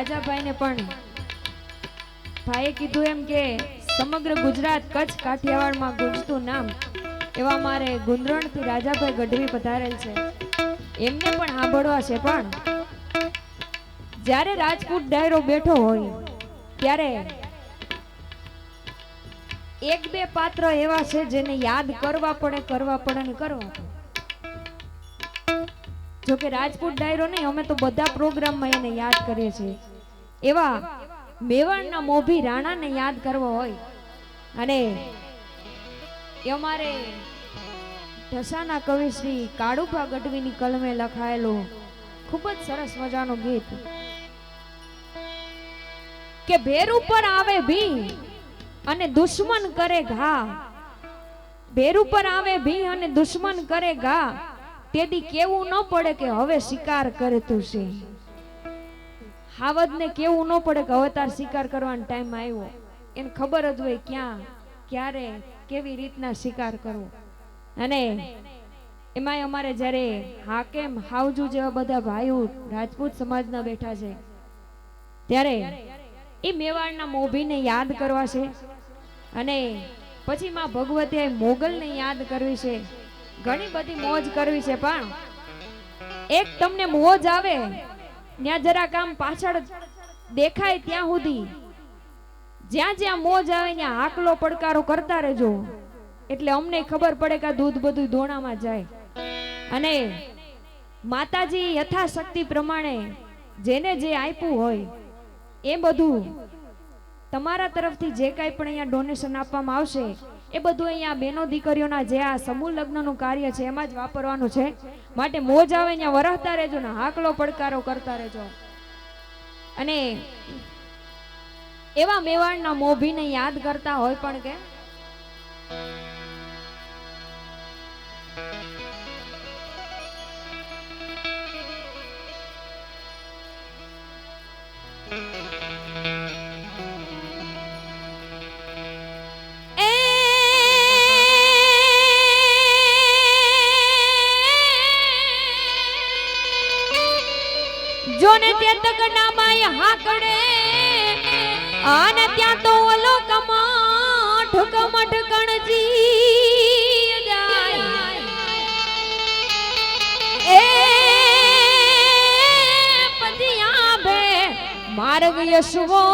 રાજાભાઈને પણ ભાઈએ કીધું એમ કે સમગ્ર ગુજરાત કચ્છ કાઠિયાવાડમાં ગુંજતું નામ એવા મારે ગુંદરણથી રાજાભાઈ ગઢવી પધારેલ છે. એમને પણ સાંભળવા છે પણ જ્યારે રાજપૂત ડાયરો બેઠો હોય ત્યારે એક બે પાત્ર એવા છે જેને યાદ કરવા પડે કરવા પડે ને કરવા પડે. જોકે રાજપૂત ડાયરો નહીં, અમે તો બધા પ્રોગ્રામમાં એને યાદ કરીએ છીએ. એવા મેવાડના મોભી રાણાને યાદ કરવો હોય. અને અમારે ઢસાના કવિ શ્રી કાળુભા ગઢવીની કલમે લખાયેલું ખૂબ જ સરસ મજાનું ગીત. કે ભેર ઉપર આવે ભી અને દુશ્મન કરે ઘા. ભેર ઉપર આવે ભી અને દુશ્મન કરે ઘા. તેથી કેવું ન પડે કે હવે શિકાર કરે તું છે. હાવદને કેવું ન પડે કે હવે શિકાર કરવાનો ટાઈમ આવ્યો. એને ખબર જ હોય ક્યાં, ક્યારે, કેવી રીતના શિકાર કરવો. અને એમાંય અમારે જ્યારે હાકેમ, હાવજુ જેવા બધા ભાઈઓ રાજપૂત સમાજના બેઠા છે, ત્યારે એ મેવાડના મોભીને યાદ કરવા છે. અને પછી માં ભગવતીએ મોગલને યાદ કરવી છે. ઘણી બધી મોજ કરવી છે, પણ એક તમને મોજ આવે ત્યાં જરાક આમ પાછળ દેખાય ત્યાં સુધી. જ્યાં જ્યાં મોજ આવે ત્યાં હાકલો પડકારો કરતા રહેજો. એટલે અમને ખબર પડે કે દૂધ બધું ધોણામાં જાય. અને માતાજી યથાશક્તિ પ્રમાણે જેને જે આપ્યું હોય, એ બધું તમારા તરફથી જે કાંઈ પણ અહીંયા ડોનેશન આપવામાં આવશે એ બધું અહીંયા બહેનો દીકરીઓના જે આ સમૂહ લગ્નનું કાર્ય છે, એમાં જ વાપરવાનું છે. માટે મોજ આવે અહીંયા વરસતા રહેજો ને હાકલો પડકારો કરતા રહેજો. અને એવા મેવાડના મોભીને યાદ કરતા હોય પણ કે જોને તે તકના માય હાકડે આને ત્યાં તો ઓલો કમાઠ કમઠ કણજી જાય. એ પતિયા ભે માર્ગ યશવો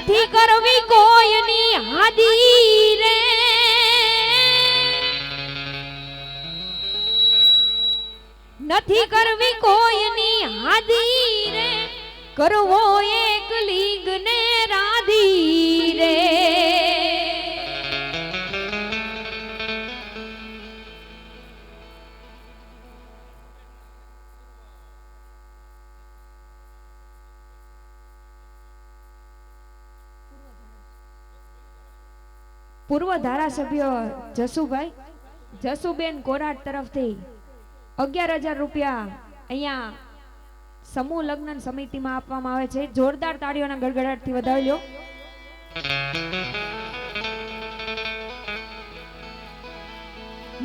નથી કરવી કોઈની હાદી રે. નથી કરવી કોઈની હાદી રે. કરવો એક લીગ ને રાધી રે. પૂર્વ ધારાસભ્ય જસુભાઈ જસુબેન કોરાટ તરફથી અગિયાર હજાર રૂપિયા અહીંયા સમૂહ લગ્ન સમિતિમાં આપવામાં આવે છે. જોરદાર તાળીઓના ગડગડાટથી વધાવી લો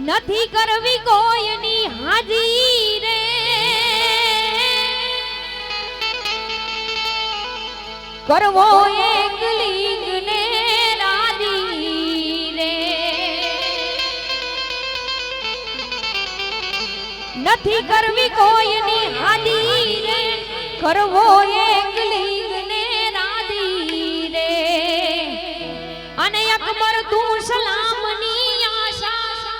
નથી કરવી કોઈની હાજી રે. કરવો એક નથી કરવી કોઈની હાદી રે કરવો એક ને રાધી રે અને અકબર તું સલામની આશા.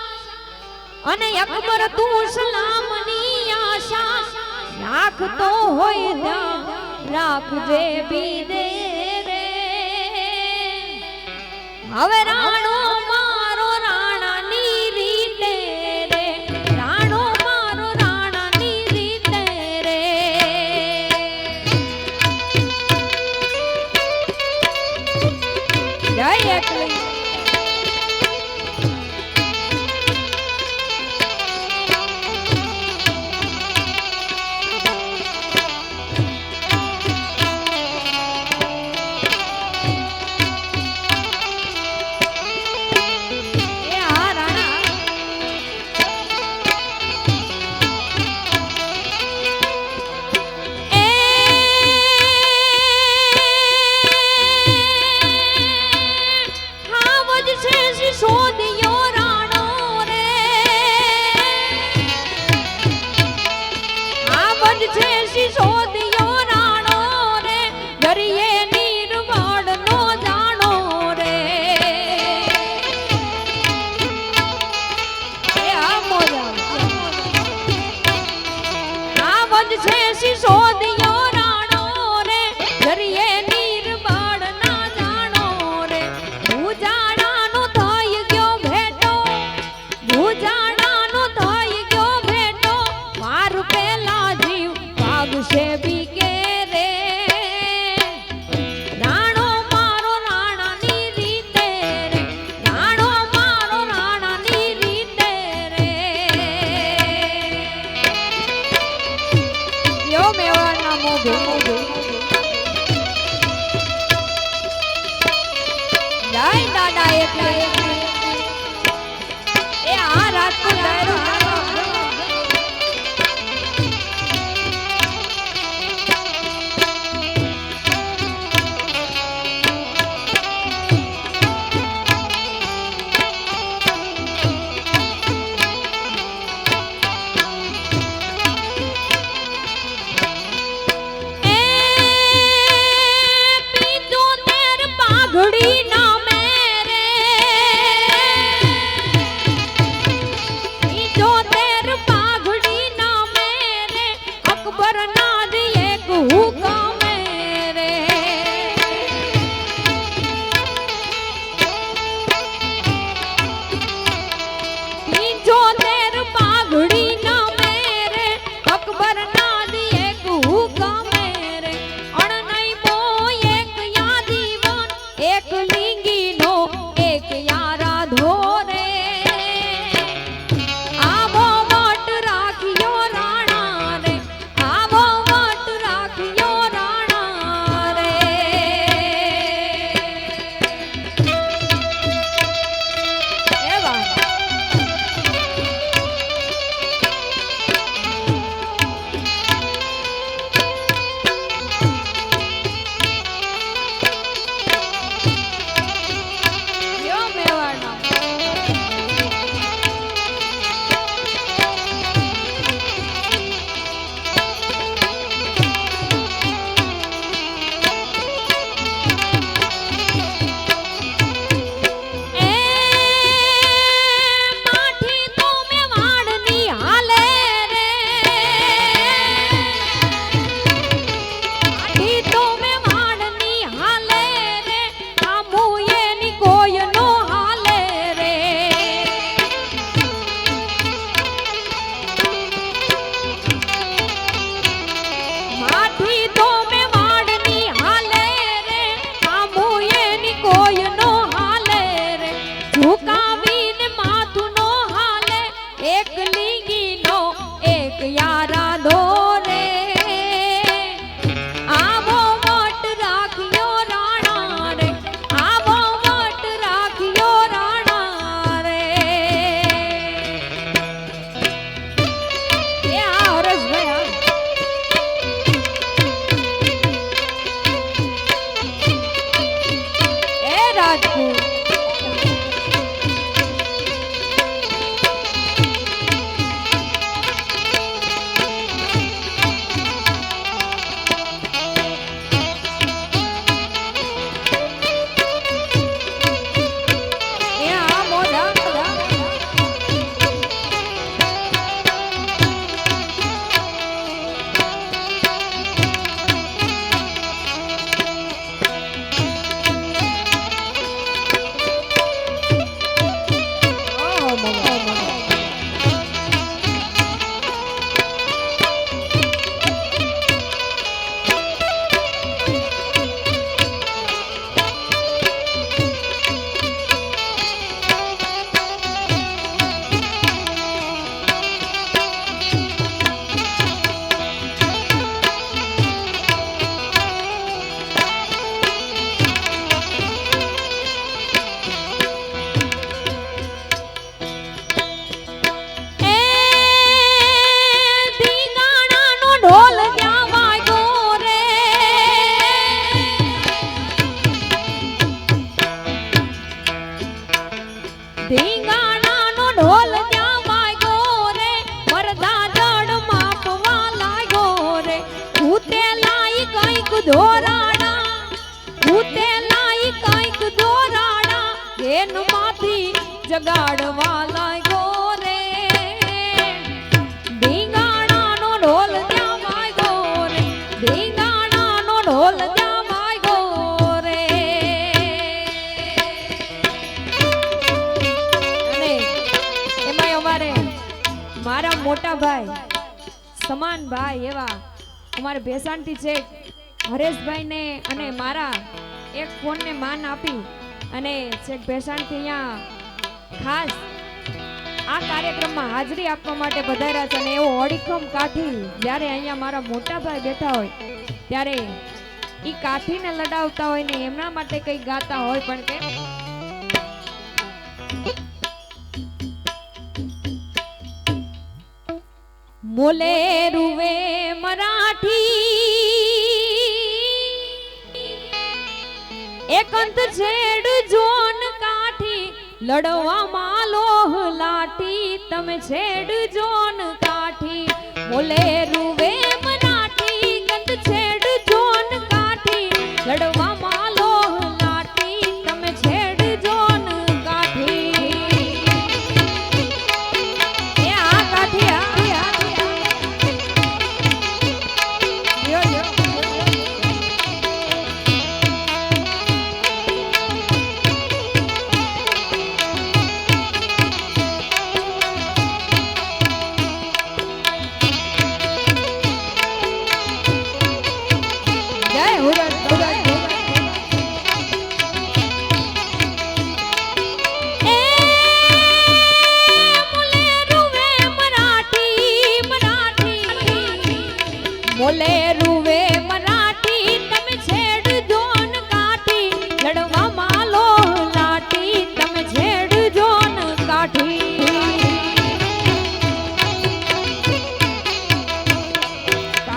અને અકબર તું સલામની આશા. રાખતો હોય ધ્યાન રાખજે બીદે રે. હવે મારા મોટા ભાઈ, સમાન ભાઈ એવા અમારા ભેસાણથી છે હરેશભાઈને અને મારા એક ફોનને માન આપી અને છેક ભેસાણથી અહીંયા ખાસ આ કાર્યક્રમમાં હાજરી આપવા માટે પધાર્યા છે અને એવો હોડીક્રમ કાઠી જ્યારે અહીંયા મારા મોટા ભાઈ બેઠા હોય, ત્યારે એ કાઠીને લડાવતા હોય ને એમના માટે કંઈ ગાતા હોય પણ કે બોલે રૂવે મરાઠી. એકંત છેડ જોન કાઠી, લડવામાં લોહ લાઠી. તમે છેડ જોન કાઠી બોલે રૂવે મરાઠી. કંત છેડ જોન કાઠી, લડવામાં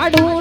काढू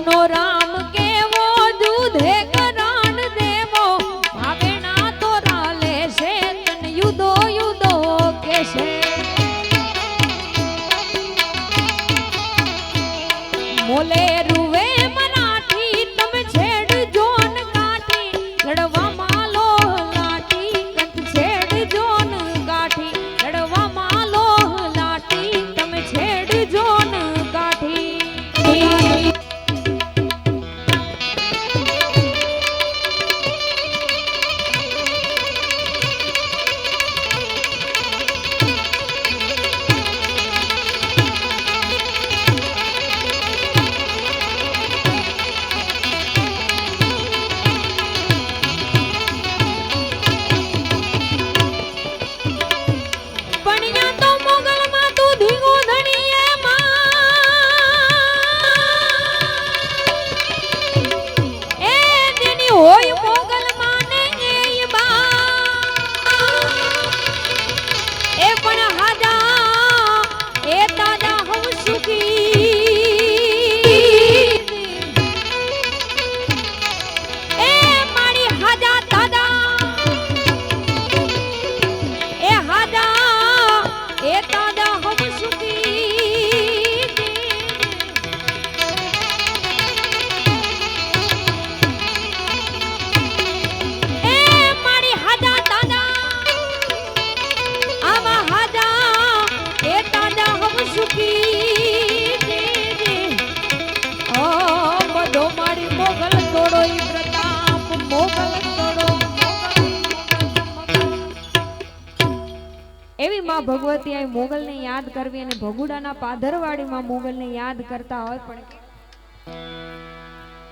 માં ભગવતી આ મોગલને યાદ કરવી અને ભગુડાના મોગલ ને યાદ કરતા હોય પણ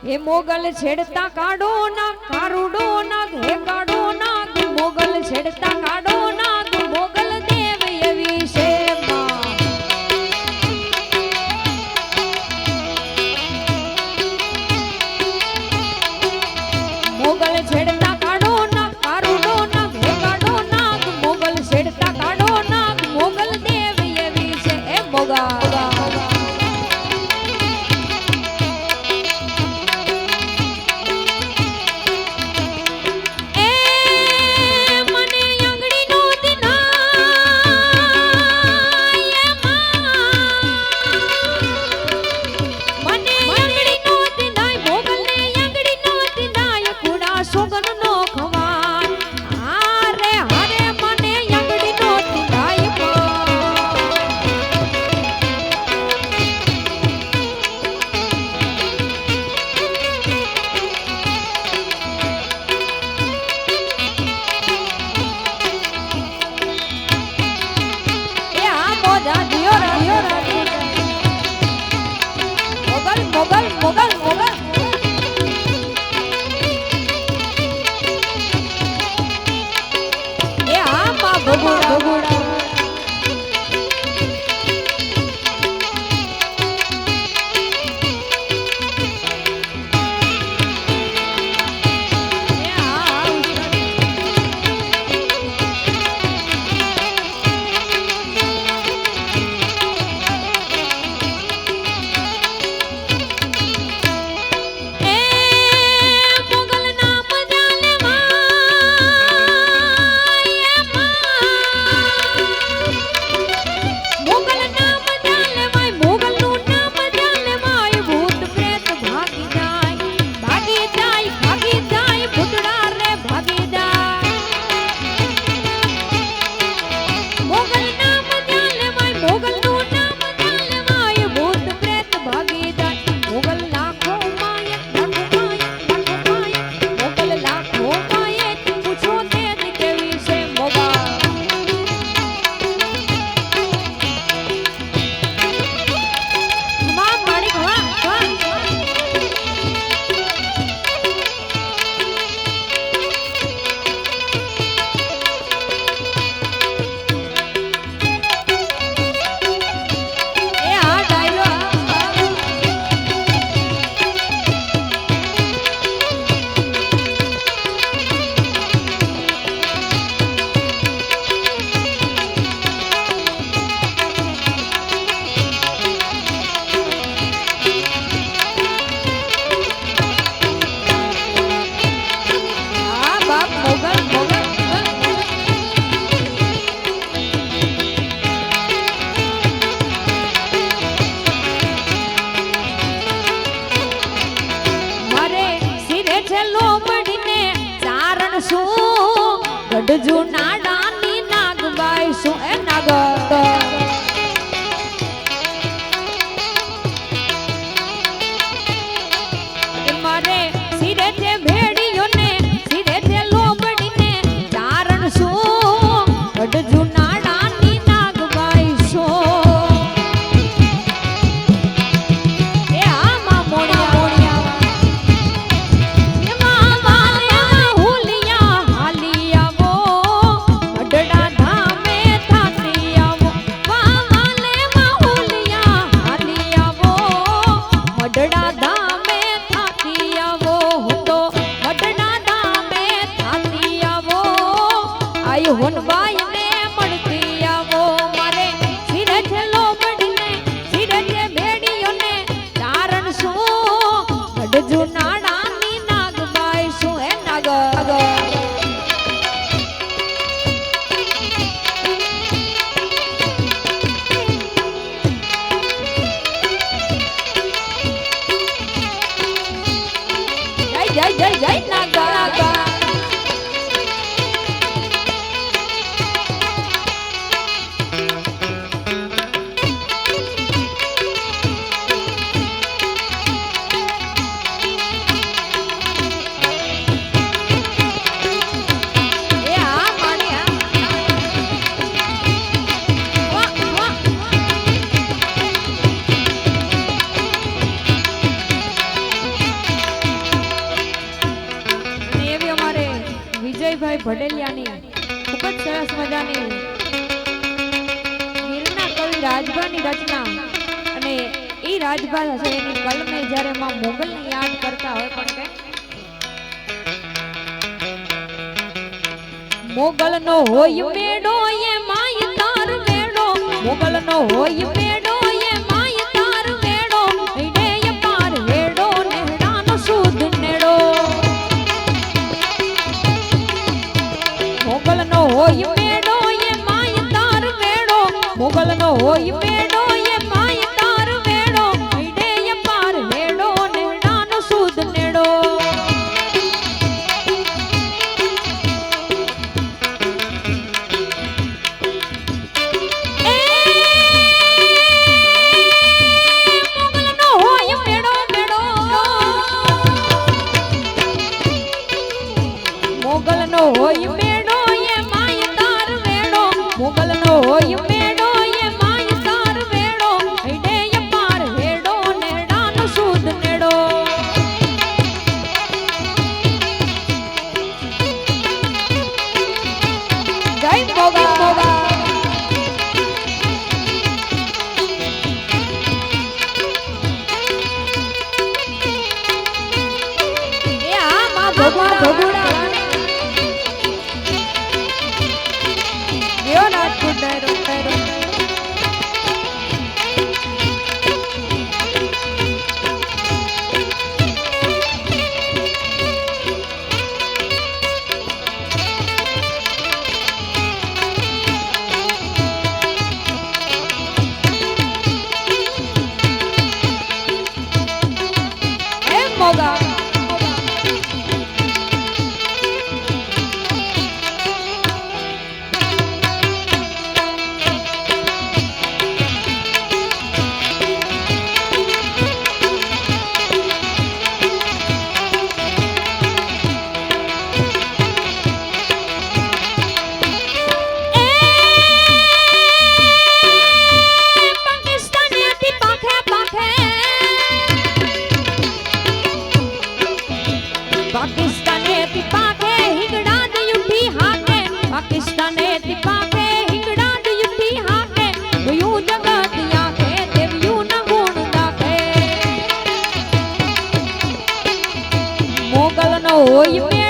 એ મોગલ છેડતા કાઢો ના કારુડો ના હે કાઢો ના મોગલ છેડતા કાઢો ના શું ગઢ જૂના મજાની ખૂબ જ સરસ મજાની ગીરના કવિ રાજભાની રચના. અને એ રાજભા છે એની કલમે જ્યારે માં મોગલને યાદ કરતા હોય પણ કે મોગલ નો હોય મેડો એ માય તાર મેડો મોગલ નો હોય મેડો હોય મેળો એ માય તાર મેળો મોગલનો હોય મેળો 我一辈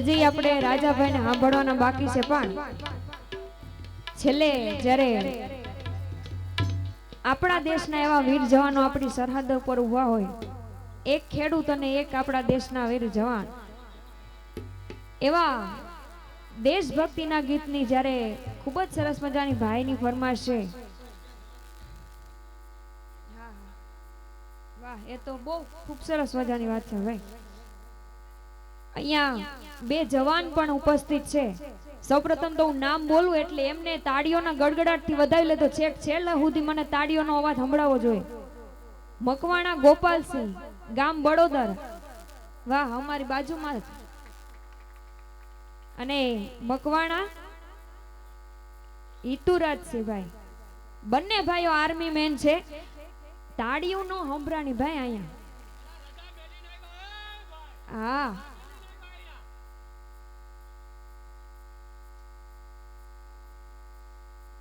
હજી આપણે રાજાભાઈને સાંભળવાના બાકી છે પણ છેલ્લે જ્યારે આપણા દેશના એવા વીર જવાનો આપણી સરહદ ઉપર ઊભા હોય, એક ખેડૂત અને એક આપણા દેશના વીર જવાન, એવા દેશભક્તિના ગીતની જ્યારે ખૂબ જ સરસ મજાની ભાઈની ફરમાશ છે. વાહ, એ તો બહુ ખૂબ સરસ મજાની વાત છે ભાઈ. અહીંયા બે જવાન પણ ઉપસ્થિત છે. સૌપ્રથમ તો હું નામ બોલું એટલે એમને તાળીઓના ગડગડાટથી વધાવી લેતો છેક છેલ્લા સુધી મને તાળીઓનો અવાજ સંભળાવો જોઈએ. મકવાણા ગોપાલસિંહ, ગામ બડોદર. વાહ, અમારી બાજુમાં અને મકવાણા હિતુરાજસિંહભાઈ બંને ભાઈઓ આર્મી મેન છે. તાળીઓનો સંભળાણી ભાઈ અહીંયા. હા.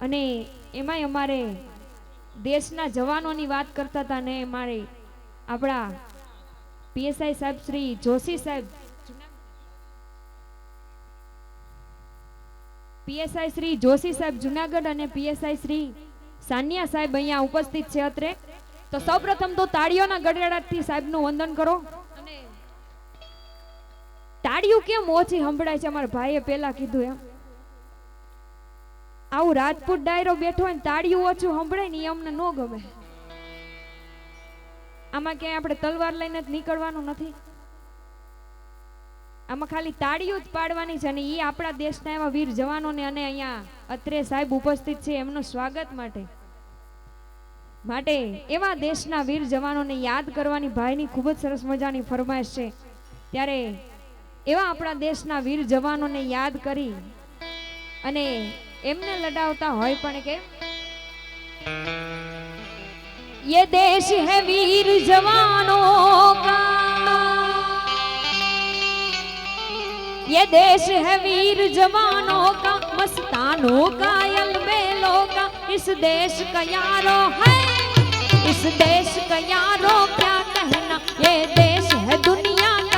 અને એમાંય અમારે દેશના જવાનોની વાત કરતા હતા ને અમારે આપણા પીએસઆઈ સાહેબ શ્રી જોશી સાહેબ. પીએસઆઈ શ્રી જોશી સાહેબ જુનાગઢ અને પીએસઆઈ શ્રી સાનિયા સાહેબ અહીંયા ઉપસ્થિત છે અત્રે. તો સૌપ્રથમ તો તાળીઓના ગડગડાટથી સાહેબનું વંદન કરો. અને તાળીઓ કેમ ઓછી સંભળાય છે? અમારા ભાઈએ પહેલા કીધું એમ. આવું રાજપૂત ડાયરો બેઠો હોય ને ઓછું સંભળાય ને અમને ન ગમે. આમાં ક્યાંય આપણે તલવાર લઈને જ નીકળવાનું નથી. આમાં ખાલી તાળીઓ જ પાડવાની છે અને એ આપણા દેશના એવા વીર જવાનોને અને અહીંયા અત્રે સાહેબ ઉપસ્થિત છે એમનું સ્વાગત માટે. માટે એવા દેશના વીર જવાનોને યાદ કરવાની ભાઈની ખૂબ જ સરસ મજાની ફરમાઈશ છે. ત્યારે એવા આપણા દેશના વીર જવાનોને યાદ કરી અને એમને લડાવતા હોય પણ કે ये देश है वीर जवानों का ये देश है वीर जवानों का मस्तानों का अलबेलों का इस देश का यारो है इस देश का यारो क्या कहना ये देश है दुनिया का गहना